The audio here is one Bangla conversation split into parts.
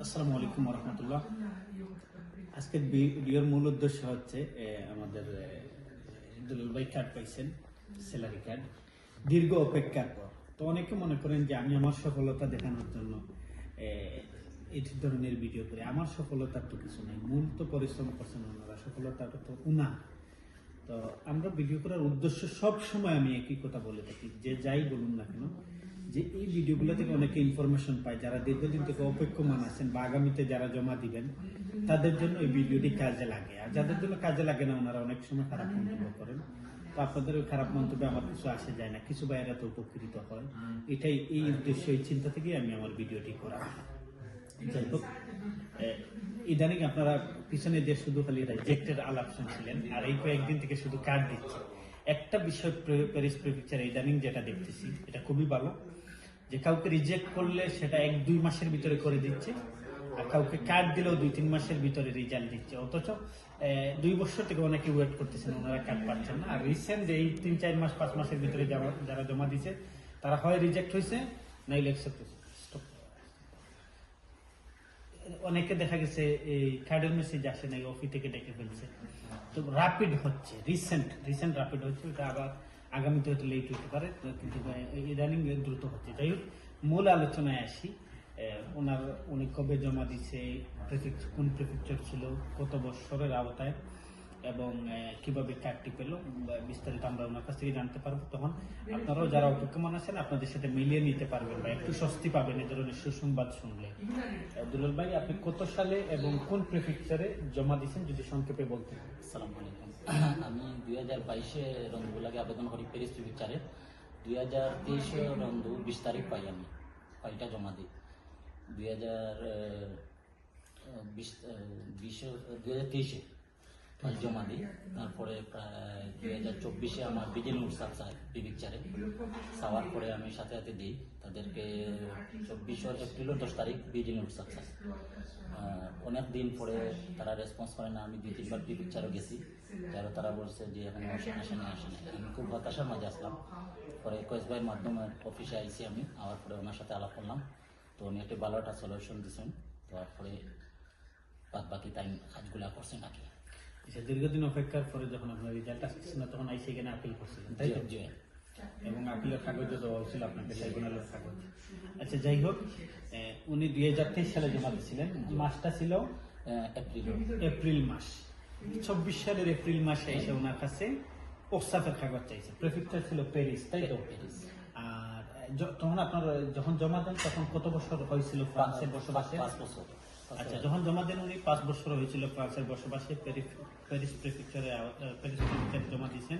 আসসালামু আলাইকুম রহমতুল্লাহ আজকে ভিডিওর মূল উদ্দেশ্য হচ্ছে আমাদের দুলাল ভাই কার্ড পাইছেন স্যালারি কার্ড দীর্ঘ অপেক্ষার পর। তো অনেকে মনে করেন যে আমি আমার সফলতা দেখানোর জন্য এই ধরনের ভিডিও করি। আমার সফলতার তো কিছু নেই। মূল তো পরিশ্রম করছেন ওনারা, সফলতাটা তো উনা তো আমরা ভিডিও করার উদ্দেশ্য সব সময় আমি একই কথা বলে থাকি, যে যাই বলুন না কেন যে এই ভিডিওগুলো থেকে অনেকে ইনফরমেশন পায়, যারা দীর্ঘদিন থেকে অপেক্ষমান আছেন বা আগামীতে যারা জমা দিবেন, তাদের জন্য এই ভিডিওটি কাজে লাগে। আর যাদের জন্য কাজে লাগে না, ওনারা অনেক সময় খারাপ মন্তব্য করেন। তো আপনাদের ওই খারাপ মন্তব্যে আমার কিছু আসে যায় না। কিছু বাইরা তো উপকৃত হয়। এটাই, এই উদ্দেশ্য, এই চিন্তা থেকেই আমি আমার ভিডিওটি করা। যাই হোক ইদানিং আপনারা পিছনে যে শুধু খালি রিজেক্টের আলাপ শুনছিলেন, আর এই কয়েকদিন থেকে শুধু কার্ড দিচ্ছে। একটা বিষয় প্যারিস প্রেফিকচার ইদানিং যেটা দেখতেছি, এটা খুবই ভালো। যে কাউকে রিজেক্ট করলে সেটা এক, দুই মাসের ভিতরে করে দিচ্ছে। আর কাউকে কার্ড দিলেও দুই, তিন মাসের ভিতরে রেজাল্ট দিচ্ছে। অথচ দুই বছর থেকে অনেকে ওয়েট করতেছেন, ওনারা কার্ড পাচ্ছেন না। আর রিসেন্ট এই তিন, চার মাস, পাঁচ মাসের ভিতরে যারা- জমা দিছে, তারা হয় রিজেক্ট হয়েছে নাইলে অ্যাকসেপ্ট অনেকে দেখা গেছে, এই কার্ডের মেসেজ আসে নাই অফি থেকে ডেকে ফেলছে। তো র্যাপিড হচ্ছে রিসেন্ট রিসেন্ট র্যাপিড হচ্ছে এটা আবার আগামীতে হয়তো লেট হতে পারে, কিন্তু ইদানিং দ্রুত হচ্ছে। যাই হোক মূল আলোচনায় আসি। ওনার, উনি কবে জমা দিছে কোন প্রেফেকচার ছিল, কত বৎসরের আওতায়, এবং কীভাবে কার্ডটি পেল বিস্তারিত আমরা ওনার কাছ থেকে জানতে পারব। তখন আপনারাও যারা অপেক্ষমান আছেন, আপনাদের সাথে মিলিয়ে নিতে পারবেন বা একটু স্বস্তি পাবেন এই ধরনের সুসংবাদ শুনলে। দুলাল ভাই, আপনি কত সালে এবং কোন প্রেফেকচারে জমা দিয়েছেন যদি সংক্ষেপে বলতেন? আসসালামু আলাইকুম। আমি দুই হাজার বাইশে রন্ধু লাগে আবেদন করি প্যারিস বিচারে দুই হাজার তেইশে রন্ধু বিশ তারিখ পাই আমি, ফাইলটা জমা দিই। দুই হাজার বিশ বিশে, দুই হাজার তেইশে। জমা দিই। তারপরে প্রায় দুই হাজার চব্বিশে আমার বিজেন উৎসব চাই পিকচারে চাওয়ার পরে আমি সাথে সাথে দিই। তাদেরকে চব্বিশে এপ্রিলের দশ তারিখ বিজেন উৎসব চাই অনেক দিন পরে তারা রেসপন্স করে না, আমি দুই তিনবার পিকচারও গেছি। তারও তারা বলছে যে এখন আসেনি আসেনি আমি খুব হতাশার মাঝে আসলাম। পরে কয়েস ভাইয়ের মাধ্যমে অফিসে আইসি আমি। আবার পরে ওনার সাথে আলাপ করলাম। তো উনি একটি ভালো একটা সলিউশন দিয়েছেন তারপরে বাদ বাকি টাইম কাজগুলা করছেন নাকি দীর্ঘদিন অপেক্ষার পরে যখন আপনার রেজাল্ট না তখন আইসি এখানে আপিল করছিলেন তাই জি এবং আপিলের কাগজও দেওয়া হয়েছিল আপনাকে ট্রাইব্যুনালের কাগজ। আচ্ছা যাই হোক উনি দুই হাজার তেইশ সালে জমা দিয়েছিলেন। মাসটা ছিল এপ্রিল। এপ্রিল মাস। চব্বিশ সালের এপ্রিল মাসে এসে ওনার কাছে ওসাফের কাগজ চাইছে। প্রেফেক্টার ছিল প্যারিস তাই তো? প্যারিস। আর তখন আপনার যখন জমা দেন তখন কত বছর হয়েছিল ফ্রান্সের বসবাসে? পাঁচ বছর। আচ্ছা যখন জমা দেন উনি পাঁচ বছর হয়েছিল ফ্রান্সের বসবাসে প্যারি- প্যারিস প্রেফেক্চারে প্যারিস প্রেফেক্চারে জমা দিয়েছেন,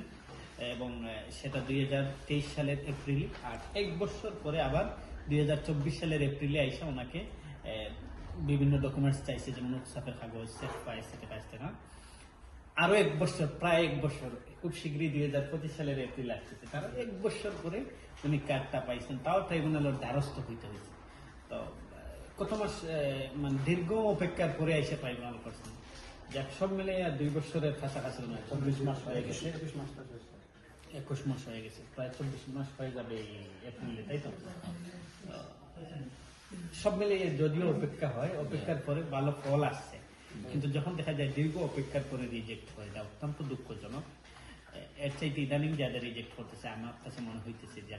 এবং সেটা দুই হাজার তেইশ সালের এপ্রিল, আর এক বছর পরে আবার দুই হাজার চব্বিশ সালের এপ্রিলে আইসা ওনাকে বিভিন্ন ডকুমেন্টস চাইছে, যেমন উৎসাফের কাগজ, সেফ পাইছে কাছ থেকে আরও এক বছর, প্রায় এক বছর, খুব শীঘ্রই দুই হাজার পঁচিশ সালের এপ্রিল আসতেছে। তার এক বছর পরে উনি কার্ডটা পাইছেন, তাও ট্রাইব্যুনালের দ্বারস্থ হইতে হয়েছে। তো কত মাস মানে দীর্ঘ অপেক্ষার পরে এসে ট্রাইব্যুনাল করছেন যাক সব মিলে আর দুই বছরের কাছাকাছি নয় চব্বিশ মাস হয়ে গেছে। একুশ মাস হয়ে গেছে প্রায় চব্বিশ মাস হয়ে যাবে এপ্রিলে তাই তো? সব মিলিয়ে যদিও অপেক্ষা হয় অপেক্ষার পরে ভালো ফল আসছে। কিন্তু যখন দেখা যায় দীর্ঘ অপেক্ষার পরে রিজেক্ট হয় এটা অত্যন্ত দুঃখজনক। এর চাইতে ইদানিং যাদের রিজেক্ট করতেছে আমার কাছে মনে হইতেছে যে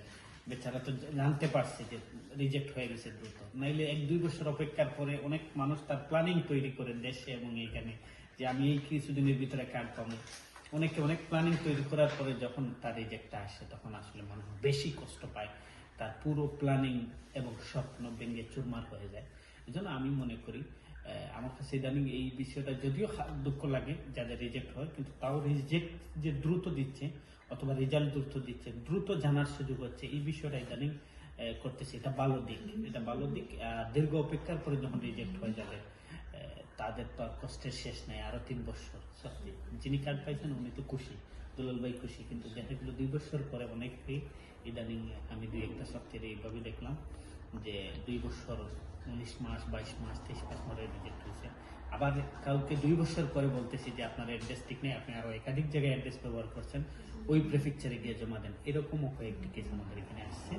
বেচারা তো জানতে পারছে যে রিজেক্ট হয়ে গেছে দ্রুত। নাইলে এক দুই বছর অপেক্ষার পরে অনেক মানুষ তার প্ল্যানিং তৈরি করে দেশে এবং এইখানে যে আমি এই কিছুদিনের ভিতরে কার্ড পাবো। অনেকে অনেক প্ল্যানিং তৈরি করার পরে যখন তার রিজেক্টটা আসে, তখন আসলে মানুষ বেশি কষ্ট পায়। তার পুরো প্ল্যানিং এবং স্বপ্ন ভেঙে চুরমার হয়ে যায়। এই আমি মনে করি আমার কাছে ইদানিং এই বিষয়টা যদিও দুঃখ লাগে, যাদের রিজেক্ট হয়, কিন্তু তাও রিজেক্ট যে দ্রুত দিচ্ছে অথবা রেজাল্ট দ্রুত দিচ্ছে, দ্রুত জানার সুযোগ হচ্ছে, এই বিষয়টা ইদানিং করতেছে। এটা ভালো দিক, এটা ভালো দিক। দীর্ঘ অপেক্ষার পরে যখন রিজেক্ট হয়ে যাবে তাদের তো আর কষ্টের শেষ নেই, আরও তিন বছর। সত্যি, যিনি কার্ড পাইছেন, উনি তো খুশি, দুলাল ভাই খুশি, কিন্তু দেখা গেলো দুই বছর পরে অনেকেই ইদানিং আমি দুই একটা সপ্তাহে এইভাবে দেখলাম। যে দুই বছর, উনিশ মাস, বাইশ মাস, তেইশ মাস পরে রিজেক্ট হয়েছে। আবার কাউকে দুই বছর পরে বলতেছি যে, আপনার অ্যাড্রেস ঠিক নেই, আপনি আরও একাধিক জায়গায় অ্যাড্রেস ব্যবহার করছেন, ওই প্রেফিকচারে গিয়ে জমা দেন। এরকমও কয়েকটি কেস আমাদের এখানে আসছে।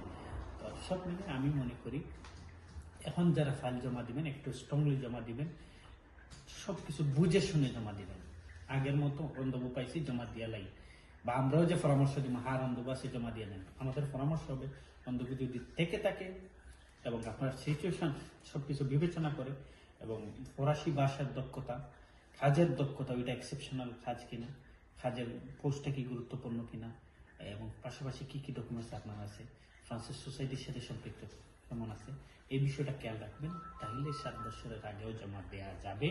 তো সব মিলে আমি মনে করি, এখন যারা ফাইল জমা দিবেন, একটু স্ট্রংলি জমা দিবেন সব কিছু বুঝে শুনে জমা দিবেন। আগের মতো অন্ধবু পাইছি, জমা দিয়া লাই। বা আমরাও যে পরামর্শ দিব হার অন্ধবু আছে, জমা দিয়ে দেন আমাদের পরামর্শ হবে অন্ধবু যদি থেকে থাকে এবং আপনার সিচুয়েশন সবকিছু বিবেচনা করে এবং ফরাসি ভাষার দক্ষতা কাজের দক্ষতা, ওইটা এক্সেপশনাল কাজ কিনা কাজের পোস্টটা কি গুরুত্বপূর্ণ কিনা, এবং পাশাপাশি কি কি ডকুমেন্টস আপনার আছে ফ্রান্সের সোসাইটির সাথে সম্পৃক্ত কেমন আছে, এই বিষয়টা খেয়াল রাখবেন তাহলে সাত বছরের আগেও জমা দেওয়া যাবে।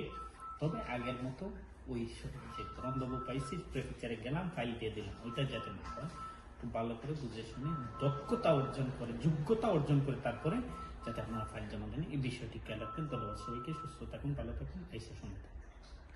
তবে আগের মতো ওই সব যে তরন্দবু পাইছি প্রেফিকচারে গেলাম ফাইল দিয়ে দিলাম, ওইটা যাতে না হয় একটু ভালো করে বুঝে শুনে দক্ষতা অর্জন করে, যোগ্যতা অর্জন করে তারপরে যাতে আপনারা ফাইল জমা দেন। এই বিষয়টি খেয়াল রাখবেন। ধন্যবাদ সবাইকে। সুস্থ থাকুন, ভালো থাকুন। এই সেশন